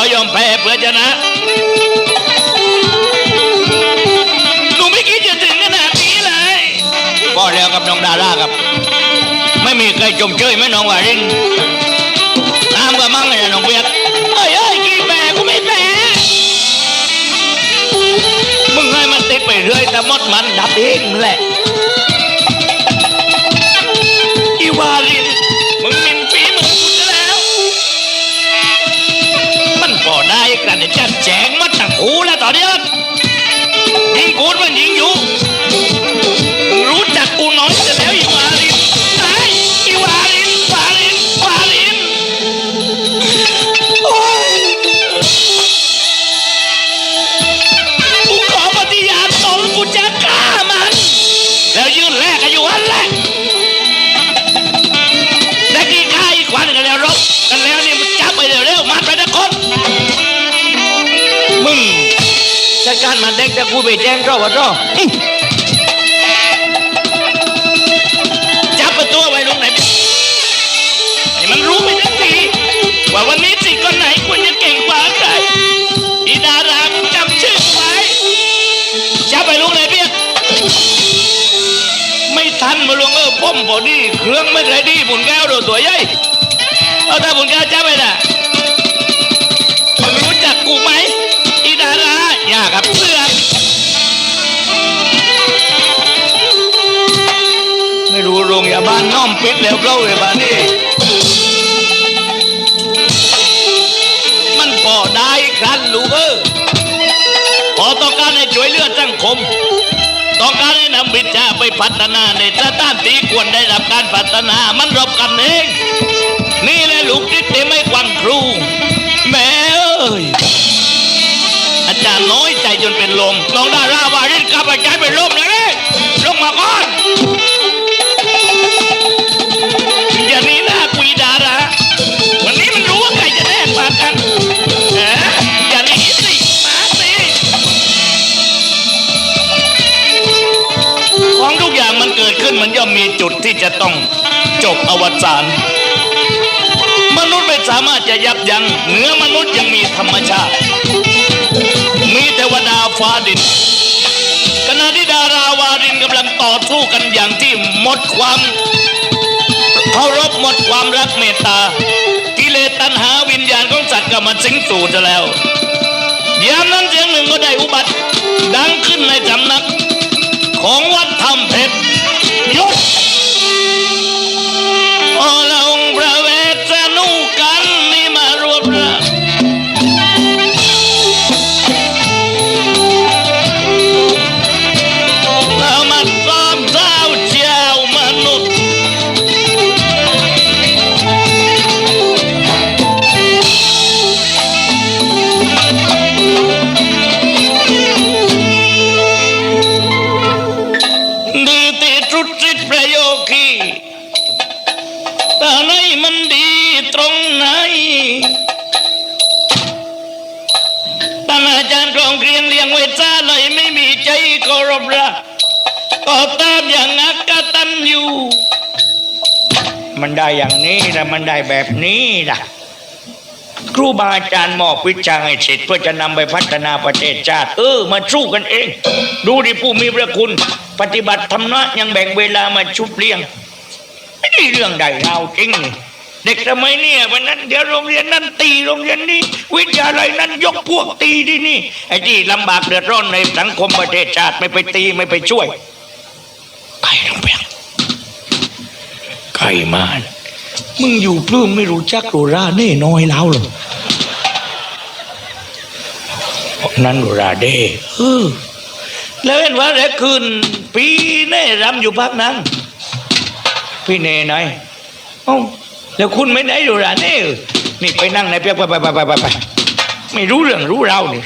เรายอมแพ้เพื่อชนะหนูไม่คิดจะถึงขนาดนี้เลยพอแล้วกับน้องดาราครับ ไม่มีใครจมเชยไม่น้องวารินน้ำก็มั่งเลยน้องเปียกเอ้ยเอ้ยกี่แพ้กูไม่แพ้มึงให้มันติดไปเรื่อยแต่มดมันดับเองแหละ อเนี้ยยิงกูดมันยิงอยู่ารมันเด็กแต่กูไปแจ้งเจ้าว่าเจ้าอื้อจับประตัวไว้ตรงไหนให้มันรู้ไปทั้งทีว่าวันนี้สิ่งคนไหนควรจะเก่งกว่าใครอีดารามึงจำชื่อไว้จับไปลุงไหนเพียไม่ทันมาลวงเออป้อมพอดีเครื่องไม่เคยดีบุญแก้วโดดตัวใหญ่เอาแต่บุญแก้วจ้าไปนะมึงรู้จักกูไหมอีดาราอย่ากับ โรงยาบ้านน้อมปิดแล้วเล่าเลยบ้านนี้มันพอได้ครันลูกเออพอต้องการให้ช่วยเหลือดสังคม ต้องการให้นำวิชาไปพัฒนาในสถานที่ควรได้รับการพัฒนามันรบกันเอง นี่แหละลูกที่เต็มไม่กวางครู แม่เอ้ยอาจารย์น้อยใจจนเป็นลมน้องดาราวารินกลับอาจารย์เป็นลมนะเด้ลงมาก่อน จะต้องจบอวสานมนุษย์ไม่สามารถจะยับยั้งเหนือมนุษย์ยังมีธรรมชาติ มีเทวดาฟ้าดินขณะที่ดาราวารินกำลังต่อสู้กันอย่างที่หมดความเคารพหมดความรักเมตตากิเลสตัณหาวิญญาณของสัตว์ก็มาสิงสู่จะแล้วยามนั้นเสียงหนึ่งก็ได้อุบัติ ดังขึ้นในสำนัก ของวัดธรรมเพชร ยศ ตามอย่างนักกตันอยู่ มันได้อย่างนี้นะมันได้แบบนี้นะครูบาอาจารย์มอบวิชาให้เสร็จเพื่อจะนำไปพัฒนาประเทศชาติ เออ มาสู้กันเอง ดูดิผู้มีพระคุณ ปฏิบัติธรรมนะยังแบ่งเวลามาชุบเลี้ยง ไม่ได้เรื่องใดเอาจริงเด็กสมัยเนี่ยวันนั้นเดี๋ยวโรงเรียนนั้นตีโรงเรียนนี้ วิทยาลัยนั้นยกพวกตีที่นี่ไอ้ที่ลำบากเดือดร้อนในสังคมประเทศชาติไม่ไปตีไม่ไปช่วย ใครลงไปใครมามึงอยู่ปลื้มไม่รู้จักโรราเน่น้อยแล้วเหรอนั่นโรราเด้เออแล้วเห็นว่าแล้วคืนปีเน่รำอยู่พักนั้นพี่เนไหนเอ้าแล้วคุณไม่ได้ดูร้านเน่เออนี่ไปนั่งไหนเปียกไปไปไปไปไปไปไม่รู้เรื่องรู้เรานี่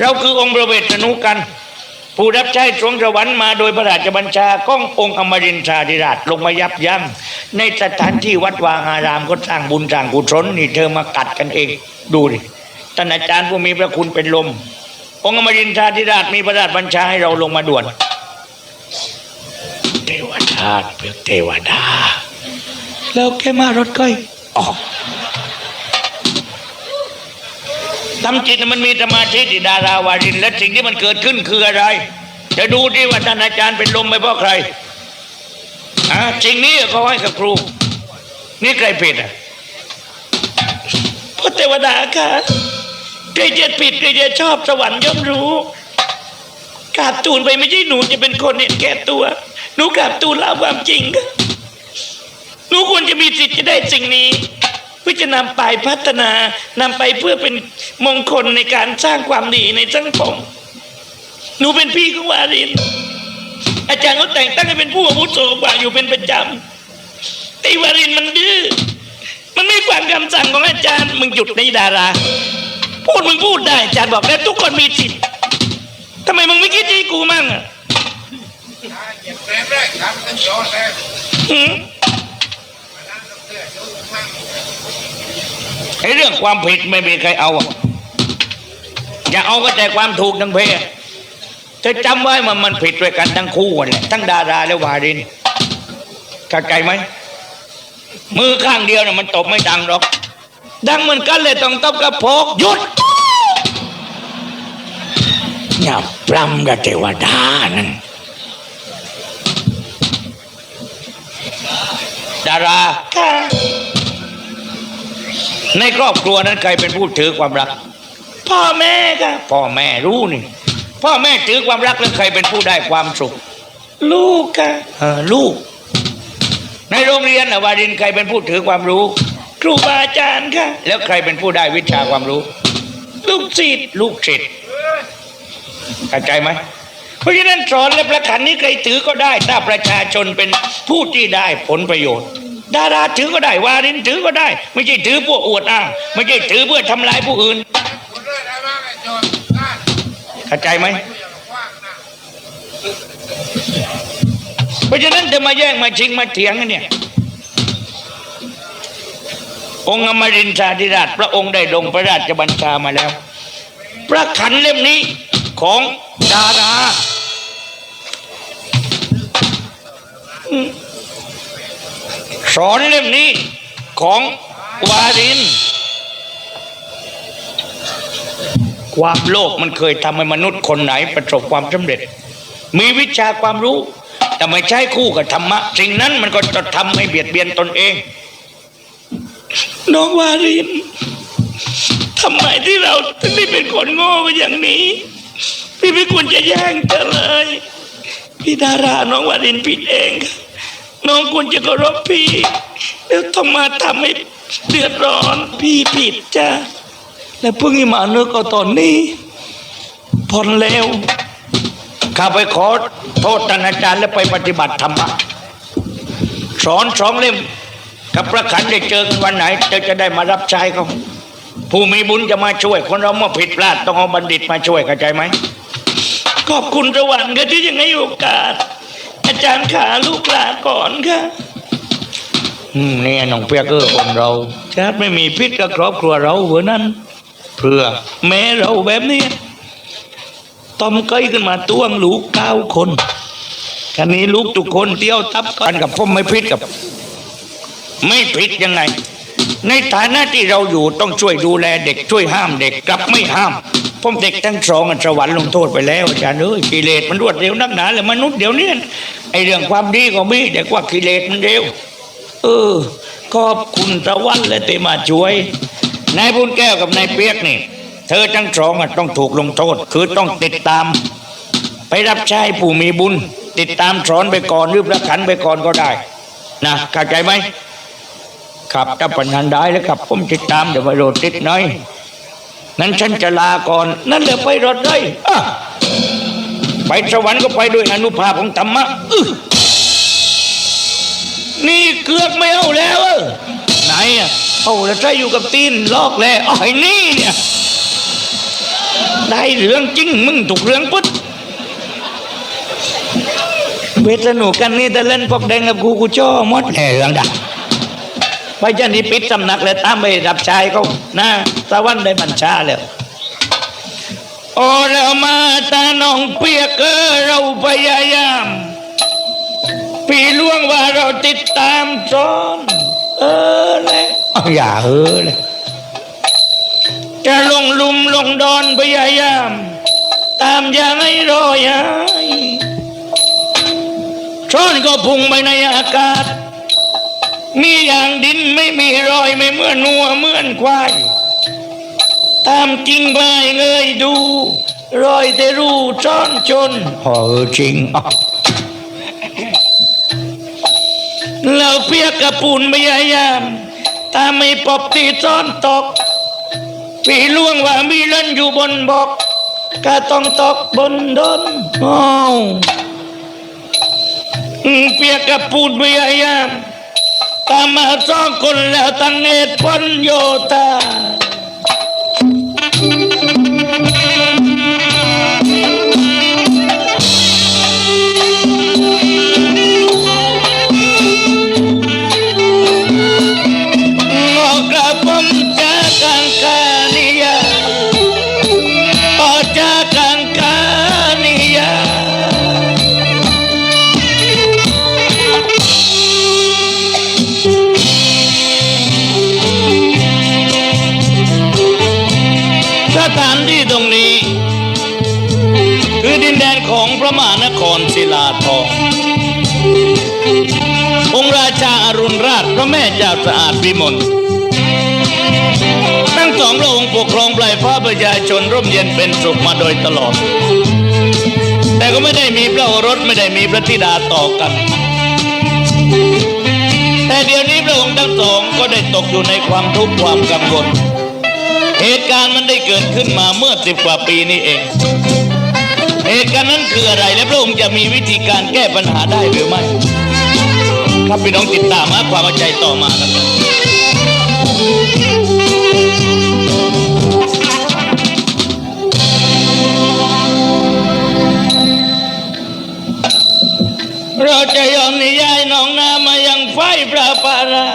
เราคือองค์ประเวศนุกัน ผู้รับใช้ทรงสวรรค์มาโดยพระราชบัญชาขององค์อมรินทราธิราชลงมายับยั้งในสถานที่วัดวางอารามก็สร้างบุญสร้างกุศลนี่เธอมากัดกันเองดูดิท่านอาจารย์ผู้มีพระคุณเป็นลม องค์อมรินทราธิราชมีพระราชบัญชาให้เราลงมาด่วน เทวดาเพื่อเทวดาแล้วแกมารถก้อยออก ทำจิตมันมีสมาธิที่ดาราวาริน และสิ่งที่มันเกิดขึ้นคืออะไร จะดูที่ว่าท่านอาจารย์เป็นลมไปเพราะใครอะสิ่งนี้เขาให้กับครู นี่ใครผิดอะพระเทวดาค่ะใครจะผิดใครจะชอบสวรรค์ย่อมรู้กราบตูนไปไม่ใช่หนูจะเป็นคนเห็นแก่ตัวหนูกราบตูนเล่าความจริงค่ะหนูควรจะมีสิทธิ์จะได้สิ่งนี้ เพื่อจะนำไปพัฒนานำไปเพื่อเป็นมงคลในการสร้างความดีในสังคมหนูเป็นพี่ของวาริน อาจารย์เขาแต่งตั้งให้เป็นผู้อาวุโสกว่าอยู่เป็นประจำแต่วารินมันดื้อมันไม่ฟังคำสั่งของอาจารย์มึงหยุดในดารา พูดมึงพูดได้อาจารย์บอกแล้วทุกคนมีสิทธิ์ทำไมมึงไม่คิดที่กูมั่งอะเก็บแรง ไอ้เรื่องความผิดไม่มีใครเอา อย่าเอาก็แต่ความถูกทั้งเพศจะจำไว้มันมันผิดด้วยกันทั้งคู่นั่นแหละทั้งดาราและวารินเข้าใจไหมมือข้างเดียวน่ะมันตบไม่ดังหรอก ดังเหมือนกันเลยต้องตบกระโพกหยุดอย่าปรำกับเทวดานั่นารา ค่ะ ในครอบครัวนั้นใครเป็นผู้ถือความรัก พ่อแม่ค่ะพ่อแม่รู้นี่ พ่อแม่ถือความรักแล้วใครเป็นผู้ได้ความสุขลูกค่ะ เออลูก ในโรงเรียนน่ะวารินใครเป็นผู้ถือความรู้ ครูบาอาจารย์ค่ะ แล้วใครเป็นผู้ได้วิชาความรู้ ลูกศิษย์ลูกศิษย์เข้าใจไหมเพราะฉะนั้นสอนและประขันนี้ใครถือก็ได้ ถ้าประชาชนเป็นผู้ที่ได้ผลประโยชน์ ดาราถือก็ได้ วารินถือก็ได้ ไม่ใช่ถือพื่อวดอ้างไม่ใช่ถือเพื่อทำลายผู้อื่นเข้าใจไหมเพราะฉะนั้นจะมาแย่งมาชิงมาเถียงกันเนี่ย องค์อมรินทราธิราช พระองค์ได้ลงพระราชบัญชามาแล้ว พระขันเล่มนี้ของดารา สอนเล่มนี้ของวาริน ความโลภมันเคยทำให้มนุษย์คนไหนประสบความสำเร็จ มีวิชาความรู้ แต่ไม่ใช้คู่กับธรรมะ สิ่งนั้นมันก็จะทำให้เบียดเบียนตนเอง น้องวารินทำไมที่เราถึงได้เป็นคนโง่ไปอย่างนี้ พี่ไม่ควรจะแย่งเธอเลย พี่ดาราน้องวารินผิดเองค่ะ น้องควรจะเคารพพี่ แล้วต้องมาทำให้เดือดร้อนพี่ผิดจ้ะและเพิ่งมาเนื้อก็ตอนนี้ผ่อนแล้วข้าไปขอโทษท่านอาจารย์และไปปฏิบัติธรรมะสอนสองเล่มกับพระขันได้เจอกันวันไหนจะจะได้มารับใช้เขาผู้มีบุญจะมาช่วย คนเราเมื่อผิดพลาดต้องเอาบัณฑิตมาช่วยเข้าใจไหมขอบคุณสวรรค์ค่ะที่ยังให้โอกาส อาจารย์ขาลูกหลานก่อนค่ะอืมนี่น้องเปียกเออคนเราชาติไม่มีพิษกับครอบครัวเราเหมือนนั้นเพื่อ แม่เราแบบนี้ต้มไก่ขึ้นมาต้วงลูกเก้าคนคันนี้ลูกทุกคนเที่ยวทับกันกับผมไม่ผิดกับ ไม่ผิดยังไง ในฐานะที่เราอยู่ต้องช่วยดูแลเด็กช่วยห้ามเด็กกลับไม่ห้าม ผมเด็กทั้งสองอันสวรรค์ลงโทษไปแล้วอาจารย์เอ้ยกิเลสมันรวดเร็วนักหนาเลยมนุษย์เดี๋ยวนี้ไอเรื่องความดีก็มีแต่ว่ากิเลสมันเร็ว เออขอบคุณตะวันและเตมาช่วยนายบุญแก้วกับนายเปียกนี่ เธอทั้งสองอะต้องถูกลงโทษ คือต้องติดตาม ไปรับใช้ผู้มีบุญ ติดตามสอนไปก่อนหรือประขันไปก่อนก็ได้ นะเข้าใจไหมครับถ้าปัญหาได้แล้วครับผมติดตามเดี๋ยวไปโรดติดหน่อย นั้นฉันจะลาก่อน นั่นเดี๋ยวไปรถเลยอะไปสวรรค์ก็ไปด้วยอนุภาพของธรรมะอื้อนี่เกือกไม่เอาแล้วเออไหนอะเอาแล้วใช้อยู่กับตีนลอกแล้วอ๋อไอ้นี่เนี่ย ได้เรื่องจริงมึงถูกเรื่องปุ๊ดเวทสนุกกันนี่แต่เล่นพวกแดงกับกูกูจ้อหมดแห่เรื่องดัก ไปจะนี่ปิดสำนักเลยตามไปรับใช้เขานะตะวันได้บัญชาแล้วโอ้เรามาตาน้องเปียกเออเราพยายามพี่ล่วงว่าเราติดตามซ้อนเออเลยอย่าเออเลยจะลงลุมลงดอนพยายาม ตามอย่างให้รอยายช้อนก็พุ่งไปในอากาศ มีอย่างดินไม่มีรอยไม่เหมือนหัวเหมือนควาย ตามกิ่งไม้เงยดู รอยแต่รู้ช้อนชนเออจริงอะแล้วเปียกกระปูนพยายาม ตามไม่ปอบตีซ้อนตกปีล่วงว่ามีเล่นอยู่บนบอกก็ต้องตกบนดนอ้าวอืมเปียกกับปูดพยายาม ตามมาส องค์ราชาอรุณราชพระแม่เจ้าสะอาดวิมลทั้งสองพระองค์ปกครองปลายฟ้าประชาชนร่มเย็นเป็นสุขมาโดยตลอด แต่ก็ไม่ได้มีพระโอรสไม่ได้มีพระธิดาต่อกัน แต่เดี๋ยวนี้พระองค์ทั้งสองก็ได้ตกอยู่ในความทุกข์ความกังวลเหตุการณ์มันได้เกิดขึ้นมาเมื่อสิบกว่าปีนี้เองเหตุการณ์นั้นคืออะไรและพระองค์จะมีวิธีการแก้ปัญหาได้หรือไม่ ครับพี่น้องติดตามหาความเข้าใจต่อมาครับเราจะยอมนิยายน้องนามายังไฟพระปารา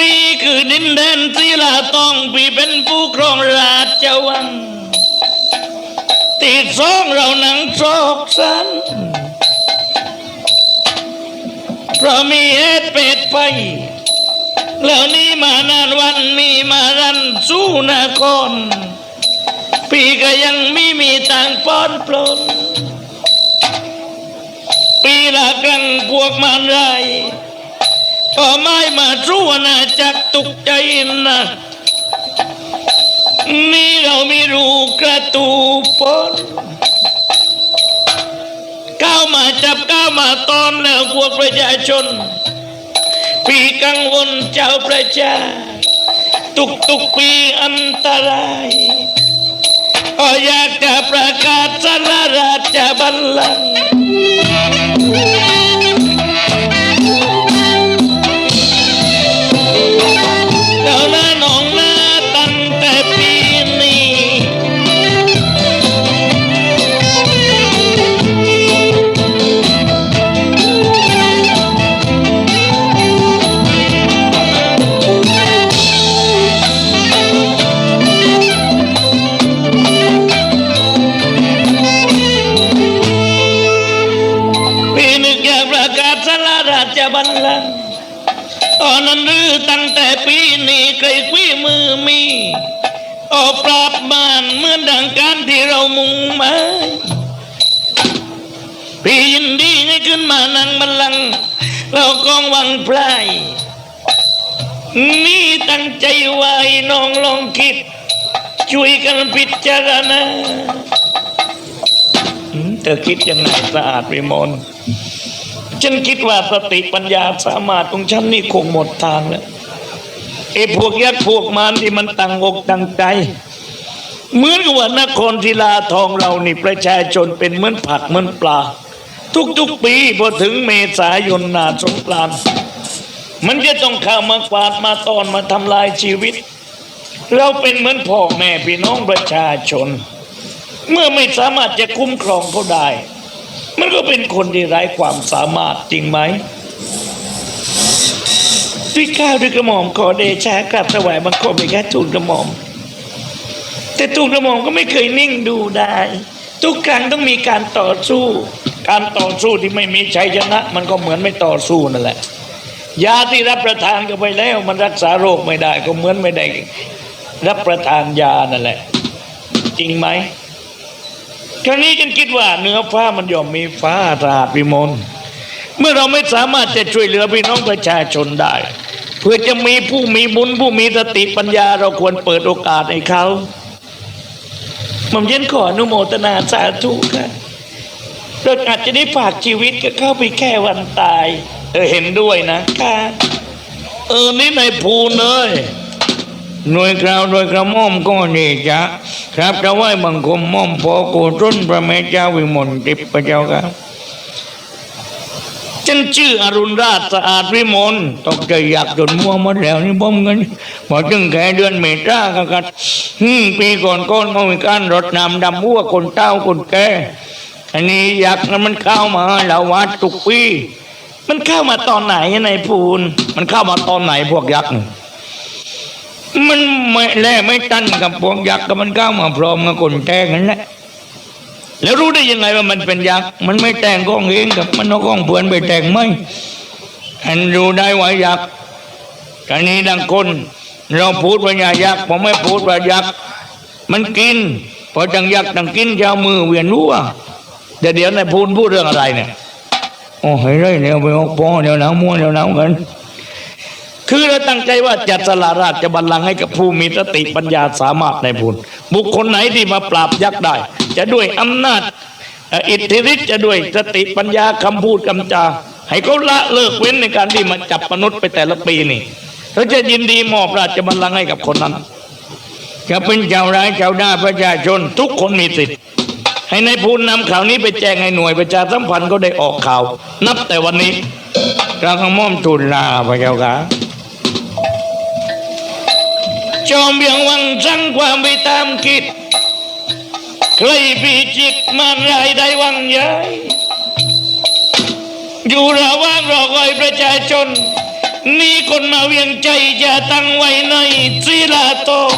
นี่คือดินแดนศิลาต้องพี่เป็นผู้ครองราชวังตีสองเราหนังโศกสัน พราะมีเหตุเป็ดไป แล้วนี่มานานวันนี้มารันสู้นครพี่ก็ยังไม่มีทางป้อนปลนปีละครั้งพวกมันไรก็ไม่มาสู้นาจักตุกใจนักนี่เราไม่รู้กระตูปน ก้าวมาจับก้าวมาตอนแล้วพวกประชาชน ปีกังวลเจ้าประชา ตุกตุกปีอันตรายก็อยากจะประกาศสารราชบัลลังก์เจ้าหน้า ที่เรามุ่งหมายพี่ยินดีให้ขึ้นมานั่งบัลลังก์เรากองวังไพรนี่ตั้งใจไว้น้องลองคิด ช่วยกันพิจารณาอืมเธอคิดยังไงสะอาดวิมลฉันคิดว่าสติปัญญาสามารถของฉันนี่คงหมดทางแล้วไอ้พวกยักษ์พวกมารที่มันตั้งอกตั้งใจ เหมือนกับว่านครศิลาทองเรานี่ประชาชนเป็นเหมือนผักเหมือนปลา ทุกๆปีพอถึงเมษายนนาสงกรานต์มันจะต้องเข้ามากวาดมาตอนมาทำลายชีวิต เราเป็นเหมือนพ่อแม่พี่น้องประชาชน เมื่อไม่สามารถจะคุ้มครองเขาได้ มันก็เป็นคนที่ไร้ความสามารถจริงไหมด้วยข้าวด้วยกระหม่อมขอเดชะกลับถวายบังคมไปแค่ทูลกระหม่อม แต่ทูลกระหม่อมก็ไม่เคยนิ่งดูได้ ทุกครั้งต้องมีการต่อสู้ การต่อสู้ที่ไม่มีชัยชนะ มันก็เหมือนไม่ต่อสู้นั่นแหละ ยาที่รับประทานก็ไปแล้วมันรักษาโรคไม่ได้ ก็เหมือนไม่ได้รับประทานยานั่นแหละ จริงไหมครั้งนี้ฉันคิดว่าเนื้อฟ้ามันย่อมมีฟ้าสะอาดวิมลเมื่อเราไม่สามารถจะช่วยเหลือพี่น้องประชาชนได้ เพื่อจะมีผู้มีบุญผู้มีสติปัญญาเราควรเปิดโอกาสให้เขา หม่อมเย็นขออนุโมทนาสาธุค่ะเราอาจจะได้ฝากชีวิตก็เข้าไปแค่วันตาย เออเห็นด้วยนะค่ะเออนี่ในภูนเลย หน่วยกล่าวโดยกระม่อมก็นี่จ้ะครับจะไหวบังคมม่อมพอโกต้นพระแม่เจ้าวิมลติปพระเจ้าครับ ฉันชื่ออรุณราชสะอาดวิมลตกใจอยากจนมัวหมดแล้วนี่บ่มเงินพอถึงแค่เดือนเมษาก็กัดปีก่อนก้อนเขามีการรดน้ำดำหัวคนเต้าคนแก่อันนี้อยากนั้นมันเข้ามาเราวัดทุกปีมันเข้ามาตอนไหนนภูนมันเข้ามาตอนไหนพวกยักษ์มันไม่แล่ไม่ตั้นกับพวกยักษ์ก็มันก้าวมาพร้อมกับคนแทงนั่นแหละ แล้วรู้ได้ยังไงว่ามันเป็นยักษ์มันไม่แต่งก้องเองกับมันเอาก้องเพื่อนไปแต่งไม่อันรู้ได้ว่ายักษ์ทีนี้ดังคน เราพูดว่าอย่ายักษ์ผมไม่พูดว่ายักษ์มันกินพอจังยักษ์จังกินจะเอามือเวียนหัวเดี๋ยวเดี๋ยวนายพูดพูดเรื่องอะไรเนี่ยโอ้เฮ้ยเดี๋ยวไปออกปอเดี๋ยวหนาวมัวเดี๋ยวหนาวกันคือเราตั้งใจว่าจะสละราชบัลลังก์ให้กับผู้มีสติปัญญาสามารถในบุญบุคคลไหนที่มาปราบยักษ์ได้ จะด้วยอำนาจอิทธิฤทธิ์จะด้วยสติปัญญาคำพูดคำจา ให้เขาละเลิกเว้นในการที่มาจับมนุษย์ไปแต่ละปีนี่เราจะยินดีมอบราชบัลลังก์ให้กับคนนั้น จะเป็นชาวร้ายชาวนาประชาชนทุกคนมีสิทธิ์ให้ในายพูนนำข่าวนี้ไปแจ้งให้หน่วยประชาสัมพันธ์ก็ได้ออกข่าว นับแต่วันนี้กลางม่อมทูลลาพระเจ้าค่ะจอมเบียงวังสังความไปตามคิด ใครพิจิตมารายได้วังใหญ่อยู่ระว่างรอคอยประชาชน นี่คนมาเวียงใจจะตั้งไว้ในศิลาโตง